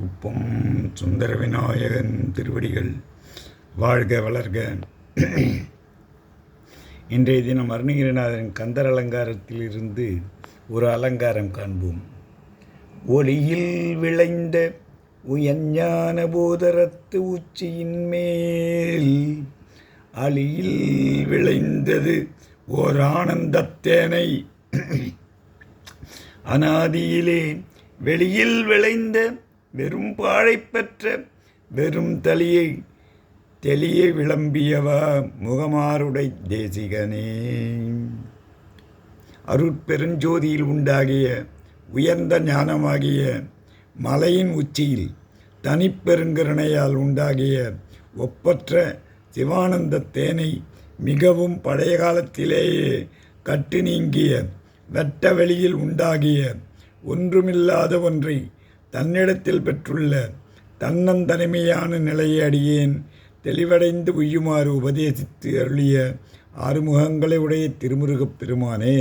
உப்பம் சுந்தர விநாயகன் திருவடிகள். வாழ்க வளர்க. இன்றைய தினம் அருணகிரிநாதன் கந்தர் அலங்காரத்திலிருந்து ஒரு அலங்காரம் காண்போம். ஒளியில் விளைந்த உயஞ்ஞான போதரத்து உச்சியின் மேல் அலியில் விளைந்தது ஓர் ஆனந்தத்தேனை அனாதியிலே வெளியில் விளைந்த வெறும் பாழை பெற்ற வெறும் தலியை தெளிய விளம்பியவா முகமாருடை தேசிகனே. அருட்பெருஞ்சோதியில் உண்டாகிய உயர்ந்த ஞானமாகிய மலையின் உச்சியில் தனிப்பெருங்கருணையால் உண்டாகிய ஒப்பற்ற சிவானந்த தேனை மிகவும் பழைய காலத்திலேயே கட்டு நீங்கிய வெட்ட வெளியில் உண்டாகிய ஒன்றுமில்லாத ஒன்றை தன்னிடத்தில் பெற்றுள்ள தன்னந்தனிமையான நிலையை அடியேன் தெளிவடைந்து உய்யுமாறு உபதேசித்து அருளிய ஆறுமுகங்களை உடைய திருமுருகப் பெருமானே.